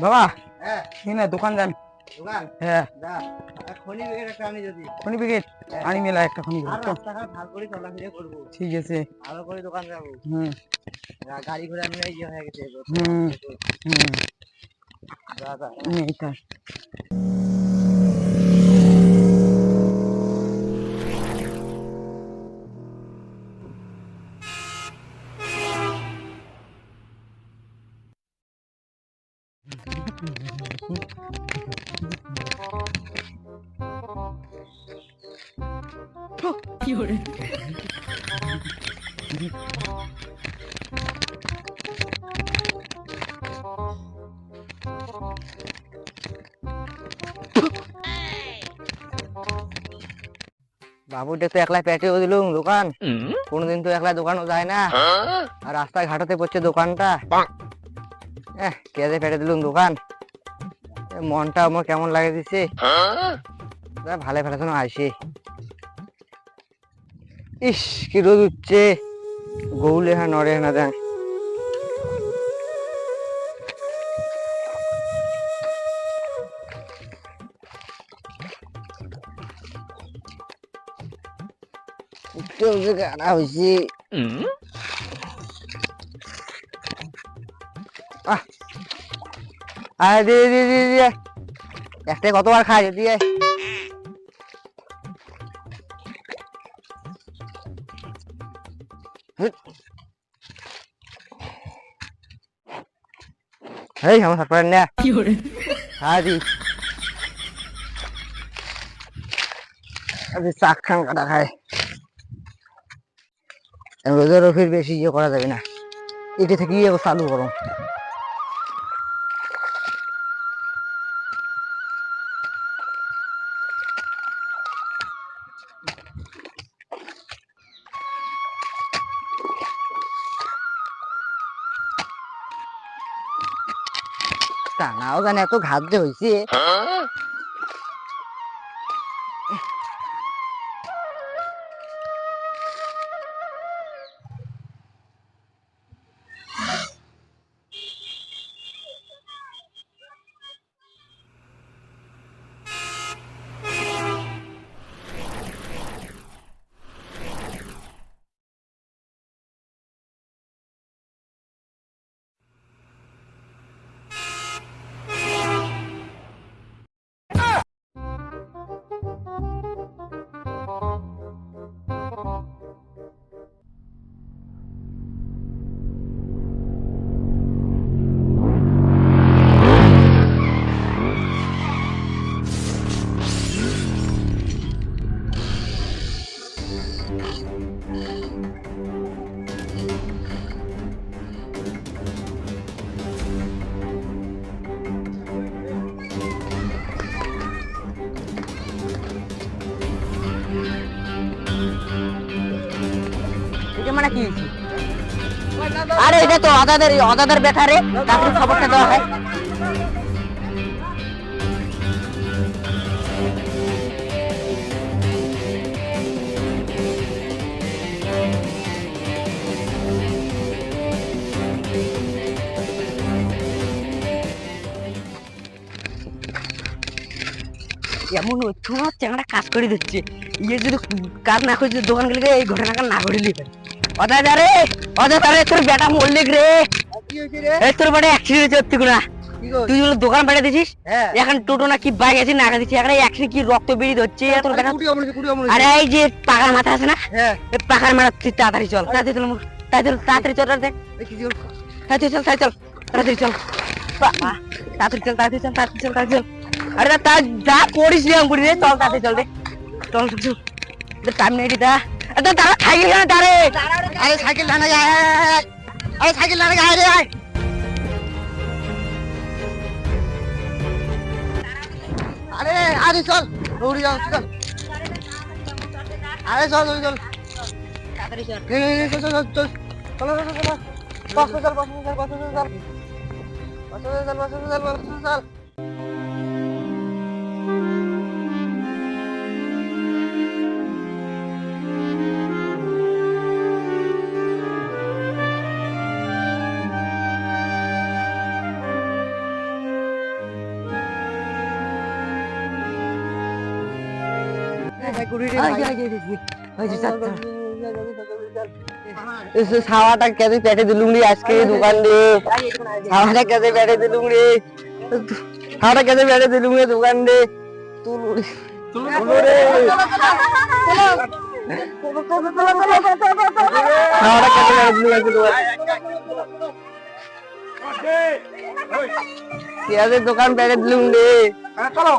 বাবা হ্যাঁ। এখানে দোকান যান। দোকান? হ্যাঁ। খনি একটা আনি যদি খনি প্যাকেট আনি মেলা একটা খনি প্যাকেট রাস্তাঘাট ভালো করে চলাফেরা করব। ঠিক আছে। ভালো করে দোকান যাব। হুম। গাড়ি ঘোড়া নিয়ে ইয়ে হয়ে গেছে। হুম। হুম। যা, যা। বাবুটা তো একলা পেটেও দিলুম দোকান। কোনোদিন তো একলা দোকানও যায় না। আর রাস্তায় ঘাটাতে পড়ছে দোকানটা। এহ, কেঁদে ফেটে দিলুম দোকান? মনটা আমার কেমন লাগে দিছে? ভালো ভালো শোনো আসে ইস কি রোদ উঠছে। গৌলে হ্যাঁ নড়ে হ্যাঁ না দেয় উঠতে উঠতে কানা হয়েছে আয় দিয়ে দিয়ে দিয়ে দিয়ে একটাই কতবার খায় দিয়ে এই আমার সাত পারেন না দি। আরে চাক খান কাটা খায়। রোদেরও ফির বেশি ইয়ে করা যাবে না। এটা থেকে ইয়ে চালু করো। টানাও জানে এত যে হয়েছে মানে কি? আরে এটা তো অদাদের অদাদের বেটা রে খবরটা দেওয়া হয়। এমন না চ্যাংড়া কাজ করে দিচ্ছে। ইয়ে যদি কাজ না করে যদি দোকান গেলে এই ঘটনাটা না ঘটিলি অদা যা রে অদা যা রে তোর বেটা রে। এই তোর বেটা অ্যাক্সিডেন্ট হচ্ছে না তুই বলে দোকান দিছিস? এখন টোটো না কি বাইক আছে না দিচ্ছি এখন অ্যাক্সিডেন্ট কি রক্ত বেরিয়ে হচ্ছে তোর বেটা? আরে এই যে পাকার মাথা আছে না? এই পাকার মাথা তুই তাড়াতাড়ি চল তাড়াতাড়ি চল তাড়াতাড়ি তাড়াতাড়ি চল তাড়াতাড়ি তাড়াতাড়ি চল তাড়াতাড়ি চল তাড়াতাড়ি চল। তাড়াতাড়ি চল তাড়াতাড়ি চল তাড়াতাড়ি চল তাড়াতাড়ি চল। আরে তা যা করিস নিয়ম করি রে চল তাড়াতাড়ি চল রে। চল চল টাইম নেই দিদা আরে দাঁড়া সাইকেল না দাঁড়ে আরে সাইকেল দাঁড়া যায় আরে সাইকেল দাঁড়া যায় রে আয় আরে আরে চল দৌড়ি যাও চল আরে চল চল চল তাড়াতাড়ি চল এই, এই, এই, চল চল চল চল চলো চলো চলো বসো চল বসো চল বসো চল বসো চল বসো চল বসো চল সাওয়াটা কেটে পেটে দিলুম রে আজকে দোকান রে সাওয়াটা কেটে পেটে দিলুম রে সাওয়াটা কেটে পেটে দিলুম রে দোকান রে তুলু রে তুলু রে সাওয়াটা কেটে পেটে দিলুম আজকে দোকান। পেঁয়াজের দোকান পেটে দিলুম রে চলো।